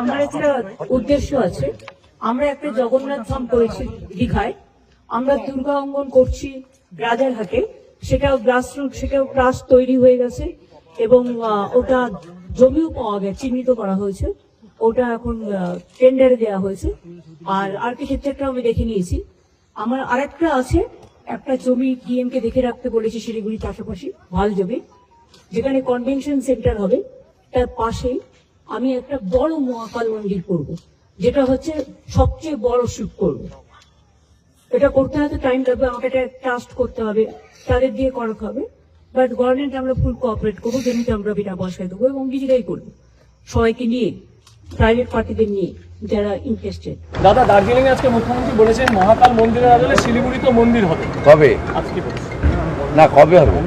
আমার একটা উদ্দেশ্য আছে। আমরা একটা জগন্নাথ ধাম করেছি দীঘায়। আমরা দুর্গা অঙ্গন করছি রাজারহাটে সেটাও গ্রাসরুট সেটাও ক্লাস তৈরি হয়ে গেছে এবং ওটা জমিও পাওয়া গেছে, চিহ্নিত করা হয়েছে। ওটা এখন টেন্ডারে দেওয়া হয়েছে। আর আর্কিটেকচারটা আমি দেখে নিয়েছি। আমার আরেকটা আছে, একটা জমি ডিএমকে দেখে রাখতে বলেছি শিলিগুড়ির পাশাপাশি ভালো জমি যেখানে কনভেনশন সেন্টার হবে, তার পাশেই আমি একটা বড় মহাকাল মন্দির করব যেটা হচ্ছে সবচেয়ে বড় শিব করব। এটা করতে হয়তো টাইম লাগবে আমাকে এটা ট্রাস্ট করতে হবে তাদের দিয়ে করাতে হবে। বাট গভর্নমেন্ট আমরা ফুল কোঅপারেট করব জমিতে আমরা বিনা পয়সায় দেবো এবং নিজেরাই করব। সবাইকে নিয়ে প্রাইভেট পার্টিদের নিয়ে যারা ইন্টারেস্টেড দাদা দার্জিলিং এ আজকে মুখ্যমন্ত্রী বলেছেন মহাকাল মন্দিরের আদলে শিলিগুড়ি তো মন্দির হবে। কবে? আজকে না কবে হবে?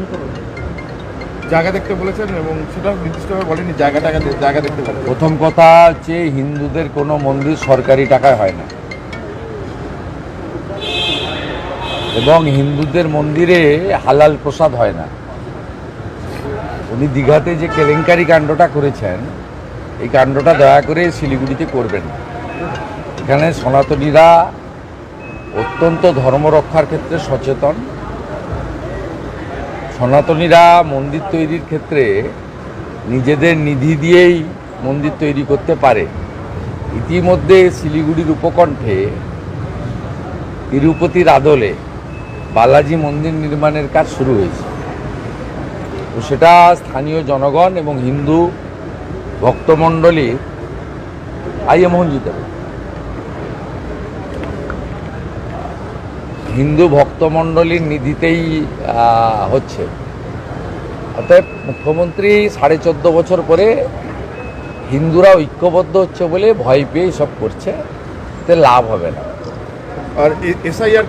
জায়গা দেখতে বলেছেন এবং সেটা নির্দিষ্টভাবে বলেনি জায়গা টাকা জায়গা দেখতে বলেছেন। প্রথম কথা হচ্ছে হিন্দুদের কোনো মন্দির সরকারি টাকায় হয় না। এবং হিন্দুদের মন্দিরে হালাল প্রসাদ হয় না। উনি দীঘাতে যে কেলেঙ্কারি কাণ্ডটা করেছেন, এই কাণ্ডটা দয়া করে শিলিগুড়িতে করবেন। এখানে সনাতনীরা অত্যন্ত ধর্ম রক্ষার ক্ষেত্রে সচেতন। সনাতনীরা মন্দির তৈরির ক্ষেত্রে নিজেদের নিধি দিয়েই মন্দির তৈরি করতে পারে। ইতিমধ্যে শিলিগুড়ির উপকণ্ঠে তিরুপতির আদলে বালাজি মন্দির নির্মাণের কাজ শুরু হয়েছে। তো সেটা স্থানীয় জনগণ এবং হিন্দু ভক্তমণ্ডলী আইয়ে মোহনজিৎ হিন্দু ভক্তমণ্ডলীর নিধিতেই হচ্ছে। অতএব মুখ্যমন্ত্রী সাড়ে চোদ্দ বছর পরে হিন্দুরা ঐক্যবদ্ধ হচ্ছে বলে ভয় পেয়ে সব করছে। তে লাভ হবে না। আর এসআইআর